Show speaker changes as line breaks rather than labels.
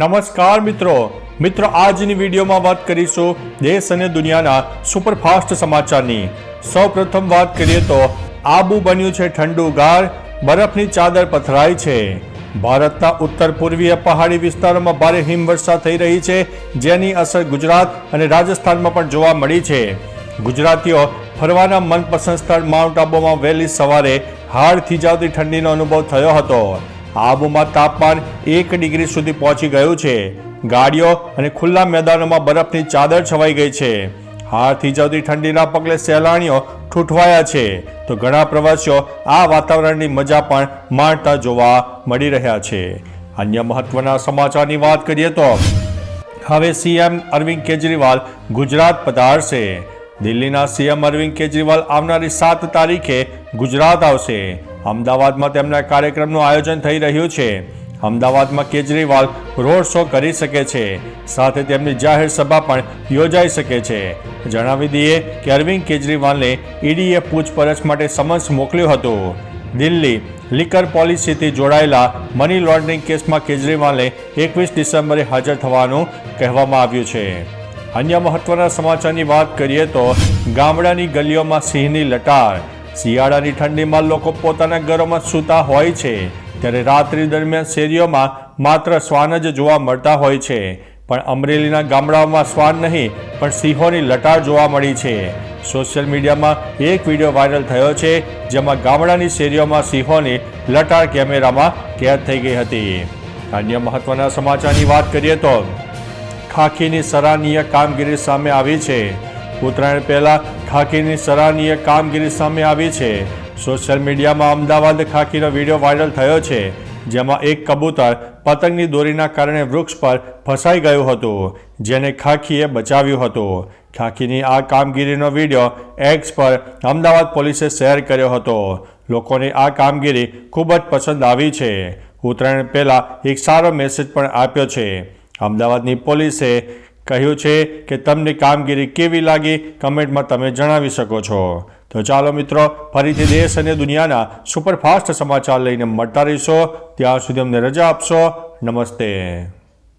નમસ્કાર મિત્રો. મિત્રો, આજની વિડીયોમાં વાત કરીશું દેશ અને દુનિયાના સુપરફાસ્ટ સમાચારની. સૌપ્રથમ વાત કરીએ તો, આબુ બન્યું છે ઠંડુગાર બરફની ચાદર પથરાઈ છે. ભારતના ઉત્તર પૂર્વીય પહાડી વિસ્તારોમાં ભારે હિમવર્ષા થઈ રહી છે, જેની અસર ગુજરાત અને રાજસ્થાનમાં પણ જોવા મળી છે. ગુજરાતીઓ ફરવાના મનપસંદ સ્થળ માઉન્ટ આબુમાં વહેલી સવારે હાડ થીજાવતી ઠંડીનો અનુભવ થયો હતો. આબુમાં તાપમાન એક ડિગ્રી સુધી પહોંચી ગયું છે. ગાડીઓ અને ખુલ્લા મેદાનોમાં બરફની ચાદર છવાઈ ગઈ છે. હારથી જવતી ઠંડીના પગલે સહેલાણીઓ ઠૂઠવાયા છે. તો ઘણા પ્રવાસીઓ આ વાતાવરણની મજા પણ માણતા જોવા મળી રહ્યા છે. અન્ય મહત્વના સમાચારની વાત કરીએ તો હવે સીએમ અરવિંદ કેજરીવાલ ગુજરાત પધારશે. દિલ્હીના સીએમ અરવિંદ કેજરીવાલ આવનારી સાત તારીખે ગુજરાત આવશે. અમદાવાદમાં તેમના કાર્યક્રમનું આયોજન થઈ રહ્યું છે. અમદાવાદમાં કેજરીવાલ રોડ શો કરી શકે છે. સાથે તેમની જાહેર સભા પણ યોજાઈ શકે છે. જણાવી દઈએ કે અરવિંદ કેજરીવાલને ઈડીએ પૂછપરછ માટે સમન્સ મોકલ્યું હતું. દિલ્હી લિકર પોલિસીથી જોડાયેલા મની લોન્ડરિંગ કેસમાં કેજરીવાલને એકવીસ ડિસેમ્બરે હાજર થવાનું કહેવામાં આવ્યું છે. અન્ય મહત્વના સમાચારની વાત કરીએ તો ગામડાની ગલીઓમાં સિંહની લટાર શિયાળાની ઠંડીમાં લોકો પોતાના ઘરોમાં સૂતા હોય છે. ત્યારે રાત્રિ દરમિયાન શેરીઓમાં માત્ર શ્વાન જ જોવા મળતા હોય છે. પણ અમરેલીના ગામડાઓમાં શ્વાન નહીં, પણ સિંહોની લટાર જોવા મળી છે. સોશિયલ મીડિયામાં એક વીડિયો વાયરલ થયો છે, જેમાં ગામડાની શેરીઓમાં સિંહોની લટાર કેમેરામાં કેદ થઈ ગઈ હતી. અન્ય મહત્વના સમાચારની વાત કરીએ તો, ખાખીની સરાહનીય કામગીરી સામે આવી છે. ઉત્તરાયણ પહેલાં ખાખીની સરાહનીય કામગીરી સામે આવી છે. સોશિયલ મીડિયામાં અમદાવાદ ખાખીનો વીડિયો વાયરલ થયો છે, જેમાં એક કબૂતર પતંગની દોરીના કારણે વૃક્ષ પર ફસાઈ ગયું હતું, જેને ખાખીએ બચાવ્યું હતું. ખાખીની આ કામગીરીનો વીડિયો એક્સ પર અમદાવાદ પોલીસે શેર કર્યો હતો. લોકોને આ કામગીરી ખૂબ જ પસંદ આવી છે. ઉત્તરાયણ પહેલાં એક સારો મેસેજ પણ આપ્યો છે. અમદાવાદની પોલીસે કહ્યું છે કે તમને કામગીરી કેવી લાગી? કમેન્ટમાં તમે જણાવી શકો છો. તો ચાલો મિત્રો, ફરીથી દેશ અને દુનિયાના સુપરફાસ્ટ સમાચાર લઈને મળતા રહીશો. ત્યાં સુધી અમને રજા આપશો. નમસ્તે.